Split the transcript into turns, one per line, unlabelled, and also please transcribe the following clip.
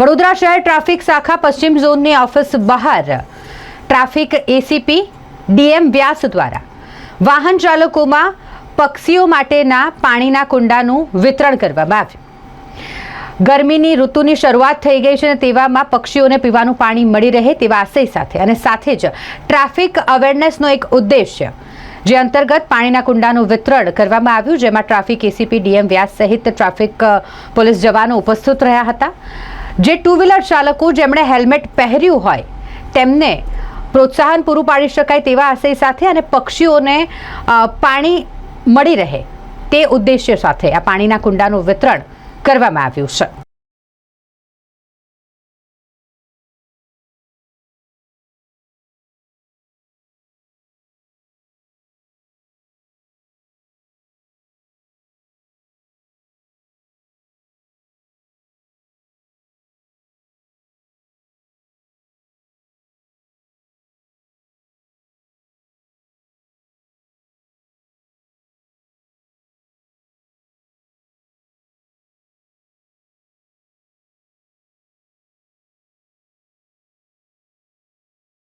વડોદરા શહેર ટ્રાફિક શાખા પશ્ચિમ ઝોનની ઓફિસ બહાર. ટ્રાફિક એસીપી ડીએમ વ્યાસ દ્વારા. વાહન ચાલકોમાં પક્ષીઓ માટેના પાણીના કુંડાનું વિતરણ કરવામાં આવ્યું. ગરમીની ઋતુની શરૂઆત થઈ ગઈ છે અને તેવામાં પક્ષીઓને પીવાનું પાણી મળી રહે તેવા આશય સાથે અને સાથે જ ટ્રાફિક અવેરનેસનો એક ઉદ્દેશ્ય જે અંતર્ગત પાણીના કુંડાનું વિતરણ કરવામાં આવ્યું, જેમાં ટ્રાફિક એસીપી ડીએમ વ્યાસ સહિત ટ્રાફિક પોલીસ જવાનો ઉપસ્થિત રહ્યા હતા. જે ટુ વ્હીલર ચાલકો જેમણે હેલ્મેટ પહેર્યું હોય, તેમને પ્રોત્સાહન પૂરું પાડી શકાય તેવા આશય સાથે અને પક્ષીઓને પાણી મળી રહે તે ઉદ્દેશ્ય સાથે આ પાણીના કુંડાનું વિતરણ કરવામાં આવ્યું છે.